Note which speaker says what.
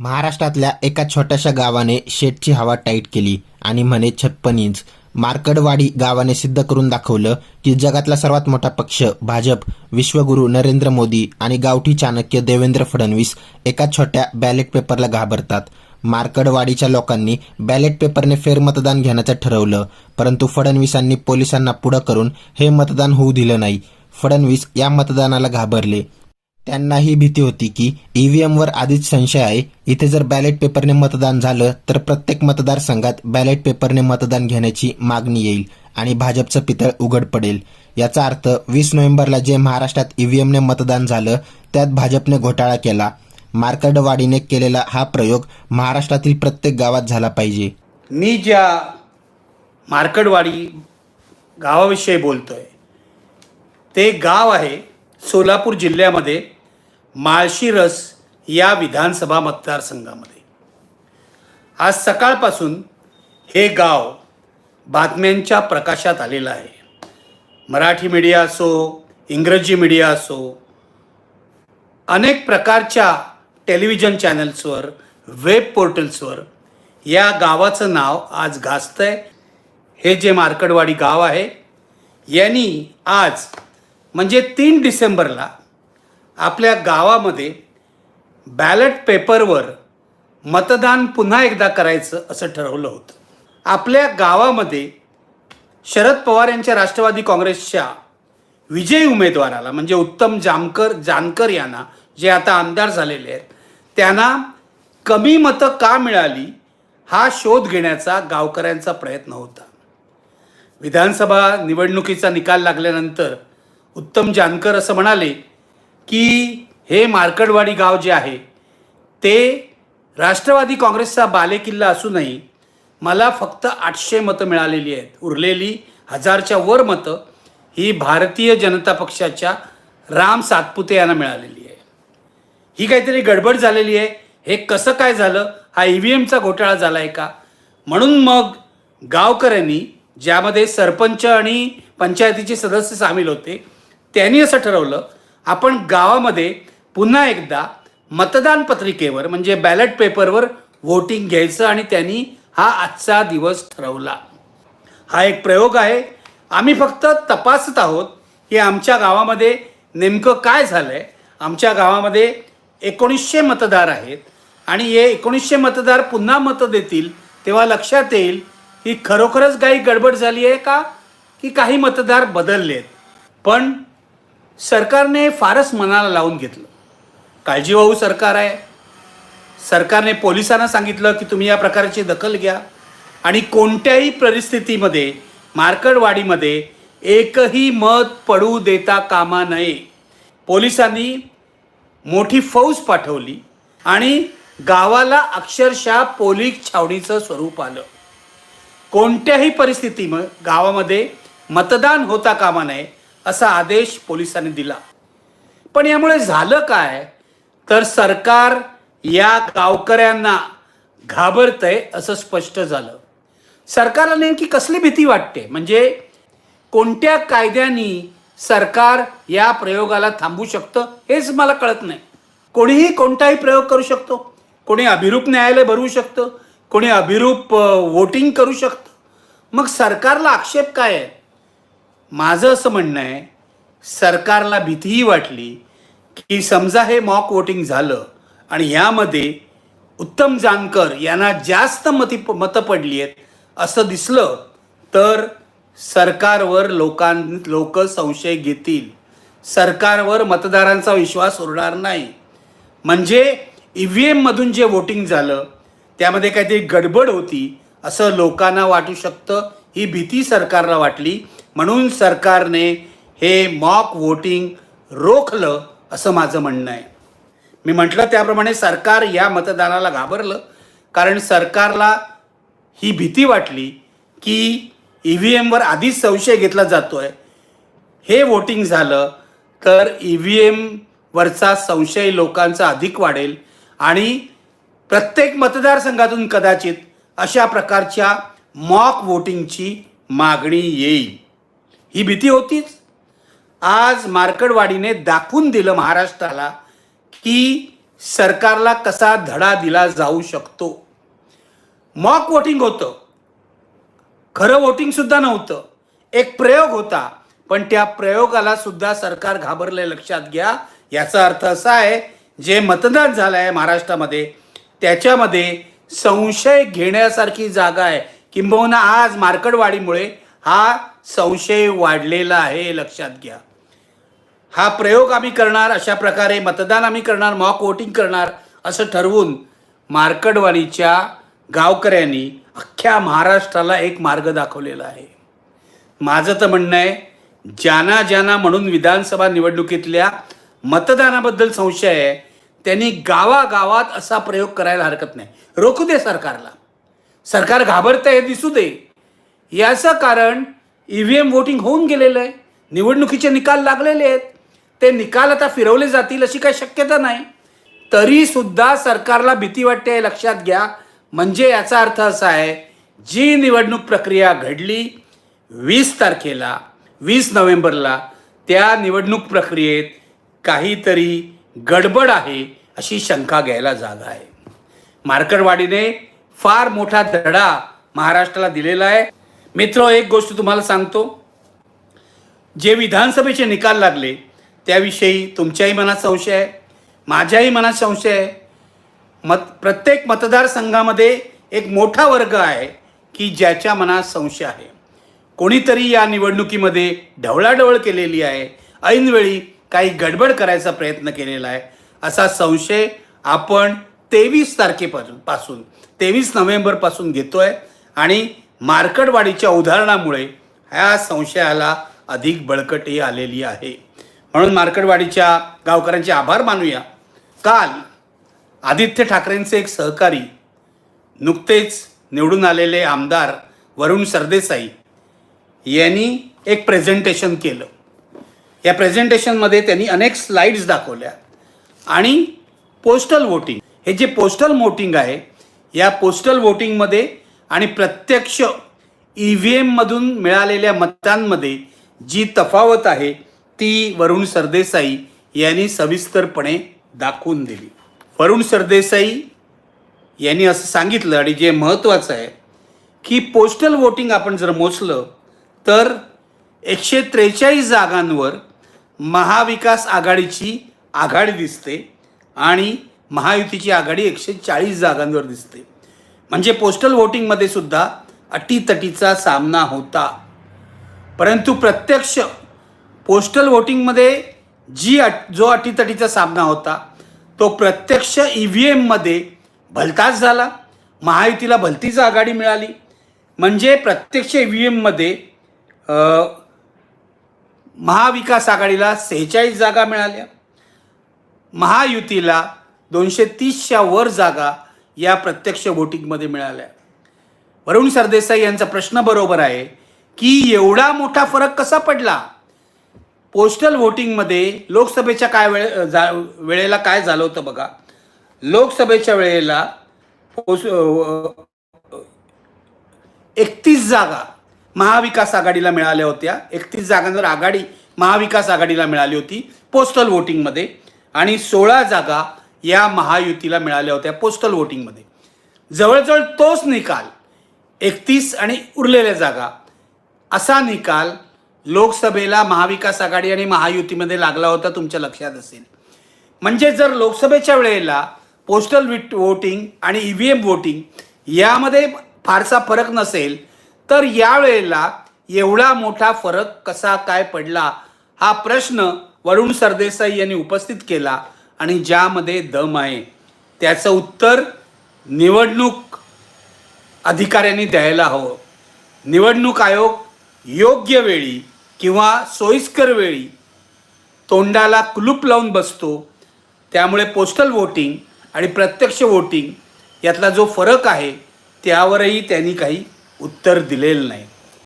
Speaker 1: महाराष्ट्रातल्या एका छोट्याशा गावाने शेटची हवा टाईट केली आणि म्हणे छप्पन इंच मार्कडवाडी गावाने सिद्ध करून दाखवलं की जगातला सर्वात मोठा पक्ष भाजप विश्वगुरू नरेंद्र मोदी आणि गावठी चाणक्य देवेंद्र फडणवीस एका छोट्या बॅलेट पेपरला घाबरतात. मार्कडवाडीच्या लोकांनी बॅलेट पेपरने फेरमतदान घेण्याचं ठरवलं परंतु फडणवीसांनी पोलिसांना पुढं करून हे मतदान होऊ दिलं नाही. फडणवीस या मतदानाला घाबरले. त्यांनाही भीती होती की ईव्हीएमवर आधीच संशय आहे. इथे जर बॅलेट पेपरने मतदान झालं तर प्रत्येक मतदारसंघात बॅलेट पेपरने मतदान घेण्याची मागणी येईल आणि भाजपचं पितळ उघड पडेल. याचा अर्थ वीस नोव्हेंबरला जे महाराष्ट्रात ईव्हीएमने मतदान झालं त्यात भाजपने घोटाळा केला. मार्कडवाडीने केलेला हा प्रयोग महाराष्ट्रातील प्रत्येक गावात झाला पाहिजे.
Speaker 2: मी ज्या मार्कडवाडी गावाविषयी बोलतोय ते गाव आहे सोलापूर जिल्ह्यामध्ये. माळशिरस या विधानसभा मतदारसंघामध्ये. आज सकाळपासून हे गाव बातम्यांच्या प्रकाशात आलेलं आहे. मराठी मीडिया असो इंग्रजी मीडिया असो अनेक प्रकारच्या टेलिव्हिजन चॅनल्सवर वेब पोर्टल्सवर या गावाचं नाव आज गाजतंय हे जे मार्कडवाडी गाव आहे यांनी आज म्हणजे तीन डिसेंबरला आपल्या गावामध्ये बॅलेट पेपरवर मतदान पुन्हा एकदा करायचं असं ठरवलं होतं. आपल्या गावामध्ये शरद पवार यांच्या राष्ट्रवादी काँग्रेसच्या विजयी उमेदवाराला म्हणजे उत्तम जामकर जानकर यांना जे आता आमदार झालेले आहेत त्यांना कमी मतं का मिळाली हा शोध घेण्याचा गावकऱ्यांचा प्रयत्न होता. विधानसभा निवडणुकीचा निकाल लागल्यानंतर उत्तम जानकर असं म्हणाले की हे मार्कडवाडी गाव जे आहे ते राष्ट्रवादी काँग्रेसचा बालेकिल्ला असूनही मला फक्त आठशे मतं मिळालेली आहेत. उरलेली हजारच्या वर मतं ही भारतीय जनता पक्षाच्या राम सातपुते यांना मिळालेली आहे. ही काहीतरी गडबड झालेली आहे. हे कसं काय झालं? हा ई व्ही एमचा घोटाळा झाला आहे का? म्हणून मग गावकऱ्यांनी ज्यामध्ये सरपंच आणि पंचायतीचे सदस्य सामील होते त्यांनी असं ठरवलं आपण गावामध्ये पुन्हा एकदा मतदान पत्रिकेवर म्हणजे बॅलेट पेपरवर व्होटिंग घ्यायचं आणि त्यांनी हा आजचा दिवस ठरवला. हा एक प्रयोग आहे. आम्ही फक्त तपासत आहोत की आमच्या गावामध्ये नेमकं काय झालं आहे आमच्या गावामध्ये एकोणीसशे मतदार आहेत आणि हे एकोणीसशे मतदार पुन्हा मतं देतील तेव्हा लक्षात येईल की खरोखरच काही गडबड झाली आहे का? की काही मतदार बदलले आहेत पण सरकारने फारच मनाला लावून घेतलं. काळजीवाहू सरकार आहे. सरकारने पोलिसांना सांगितलं की तुम्ही या प्रकारची दखल घ्या. आणि कोणत्याही परिस्थितीमध्ये मार्कडवाडीमध्ये एकही मत पडू देता कामा नये. पोलिसांनी मोठी फौज पाठवली आणि गावाला अक्षरशः पोलीस छावणीचं स्वरूप आलं. कोणत्याही परिस्थितीमध्ये गावामध्ये मतदान होता कामा नये. असा आदेश पोलिसांनी दिला. पण यामुळे झालं काय? तर सरकार या गावकऱ्यांना घाबरतंय असं स्पष्ट झालं. सरकारला नेमकी कसली भीती वाटते? म्हणजे कोणत्या कायद्यानी सरकार या प्रयोगाला थांबू शकतं हेच मला कळत नाही. कोणीही कोणताही प्रयोग करू शकतो. कोणी अभिरूप न्यायालय भरवू शकतं. कोणी अभिरूप वोटिंग करू शकतं. मग सरकारला आक्षेप काय आहे? माझं असं म्हणणं आहे सरकारला भीतीही वाटली की समजा हे मॉक वोटिंग झालं आणि यामध्ये उत्तम जानकर यांना जास्त मती मतं पडली आहेत असं दिसलं तर सरकारवर लोकां लोक संशय घेतील. सरकारवर मतदारांचा विश्वास उरणार नाही. म्हणजे ई व्ही एममधून जे वोटिंग झालं त्यामध्ये काहीतरी गडबड होती असं लोकांना वाटू शकतं ही भीती सरकारला वाटली. म्हणून सरकारने हे मॉक वोटिंग रोखलं असं माझं म्हणणं आहे. मी म्हटलं त्याप्रमाणे सरकार या मतदानाला घाबरलं कारण सरकारला ही भीती वाटली की ई व्ही एमवर आधीच संशय घेतला जातो आहे हे वोटिंग झालं तर ई व्ही एमवरचा संशय लोकांचा अधिक वाढेल आणि प्रत्येक मतदारसंघातून कदाचित अशा प्रकारच्या मॉक वोटिंगची मागणी येईल. ही भीती होतीच. आज मार्कडवाडीने दाखवून दिलं महाराष्ट्राला की सरकारला कसा धडा दिला जाऊ शकतो. मॉक वोटिंग होतं. खरं वोटिंगसुद्धा नव्हतं. एक प्रयोग होता. पण त्या प्रयोगाला सुद्धा सरकार घाबरले लक्षात घ्या. याचा अर्थ असा आहे जे मतदान झालं आहे महाराष्ट्रामध्ये त्याच्यामध्ये संशय घेण्यासारखी जागा आहे. किंबहुना आज मार्कडवाडीमुळे हा संशय वाढलेला आहे लक्षात घ्या. हा प्रयोग आम्ही करणार अशा प्रकारे मतदान आम्ही करणार मॉक वोटिंग करणार असं ठरवून मार्कडवाडीच्या गावकऱ्यांनी अख्ख्या महाराष्ट्राला एक मार्ग दाखवलेला आहे. माझं तर म्हणणं आहे ज्यांना ज्यांना म्हणून विधानसभा निवडणुकीतल्या मतदानाबद्दल संशय आहे त्यांनी गावागावात असा प्रयोग करायला हरकत नाही. रोखू दे सरकारला. सरकार घाबरतं हे दिसू दे. याचं कारण ई व्ही एम वोटिंग होऊन गेलेलं आहे. निवडणुकीचे निकाल लागलेले आहेत. ते निकाल आता फिरवले जातील अशी काही शक्यता नाही. तरीसुद्धा सरकारला भीती वाटते हे लक्षात घ्या. म्हणजे याचा अर्थ असा आहे जी निवडणूक प्रक्रिया घडली वीस तारखेला वीस नोव्हेंबरला त्या निवडणूक प्रक्रियेत काहीतरी गडबड आहे अशी शंका घ्यायला जागा आहे. मार्कडवाडीने फार मोठा धडा महाराष्ट्राला दिलेला आहे. मित्र एक गोष्ट तुम्हाला सांगतो. जे विधानसभेचे निकाल लागले त्याविषयी तुमच्याही मनात संशय आहे माझ्याही मनात संशय आहे. मत प्रत्येक मतदारसंघामध्ये एक मोठा वर्ग आहे की ज्याच्या मनात संशय आहे. कोणीतरी या निवडणुकीमध्ये ढवळाढवळ केलेली आहे. ऐनवेळी काही गडबड करायचा प्रयत्न केलेला आहे. असा संशय आपण तेवीस तारखेपासून पासून तेवीस नोव्हेंबरपासून घेतो आहे आणि मार्कडवाडीच्या उदाहरणामुळे ह्या संशयाला अधिक बळकटी आलेली आहे. म्हणून मार्कटवाडीच्या गावकऱ्यांचे आभार मानूया. काल आदित्य ठाकरेंचे एक सहकारी नुकतेच निवडून आलेले आमदार वरुण सरदेसाई यांनी एक प्रेझेंटेशन केलं. या प्रेझेंटेशनमध्ये त्यांनी अनेक स्लाइड्स दाखवल्या. आणि पोस्टल वोटिंग हे जे पोस्टल वोटिंग आहे या पोस्टल वोटिंगमध्ये आणि प्रत्यक्ष ई व्ही एममधून मिळालेल्या मतांमध्ये जी तफावत आहे ती वरुण सरदेसाई यांनी सविस्तरपणे दाखवून दिली. वरुण सरदेसाई यांनी असं सांगितलं आणि जे महत्त्वाचं आहे की पोस्टल वोटिंग आपण जर मोजलं तर एकशे त्रेचाळीस जागांवर महाविकास आघाडीची आघाडी दिसते आणि महायुतीची आघाडी एकशे चाळीस जागांवर दिसते. म्हणजे पोस्टल वोटिंगमध्ये सुद्धा अटीतटीचा सामना होता. परंतु प्रत्यक्ष पोस्टल वोटिंगमध्ये जी अट जो अटीतटीचा सामना होता तो प्रत्यक्ष ई व्ही एममध्ये भलताच झाला. महायुतीला भलतीच आघाडी मिळाली. म्हणजे प्रत्यक्ष ई व्ही एममध्ये महाविकास आघाडीला सेहेचाळीस जागा मिळाल्या. महायुतीला दोनशे तीसच्या वर जागा या प्रत्यक्ष वोटिंगमध्ये मिळाल्या. वरुण सरदेसाई यांचा प्रश्न बरोबर आहे की एवढा मोठा फरक कसा पडला? पोस्टल वोटिंगमध्ये लोकसभेच्या काय वेळे जा वेळेला काय झालं होतं बघा? लोकसभेच्या वेळेला पोस एकतीस जागा महाविकास आघाडीला मिळाल्या होत्या. एकतीस जागांवर आघाडी महाविकास आघाडीला मिळाली होती पोस्टल वोटिंगमध्ये. आणि सोळा जागा या महायुतीला मिळाल्या होत्या पोस्टल वोटिंगमध्ये जवळजवळ तोच निकाल एकतीस आणि उरलेल्या जागा असा निकाल लोकसभेला महाविकास आघाडी आणि महायुतीमध्ये लागला होता तुमच्या लक्षात असेल. म्हणजे जर लोकसभेच्या वेळेला पोस्टल विट वोटिंग आणि ई व्ही एम वोटिंग यामध्ये फारसा फरक नसेल तर यावेळेला एवढा मोठा फरक कसा काय पडला हा प्रश्न वरुण सरदेसाई यांनी उपस्थित केला. आणि ज्यामध्ये दम आहे त्याचं उत्तर निवडणूक अधिकाऱ्यांनी द्यायला हवं. निवडणूक आयोग योग्य वेळी किंवा सोयीस्कर वेळी तोंडाला कुलूप लावून बसतो. त्यामुळे पोस्टल वोटिंग आणि प्रत्यक्ष वोटिंग यातला जो फरक आहे त्यावरही त्यांनी काही उत्तर दिलेलं नाही.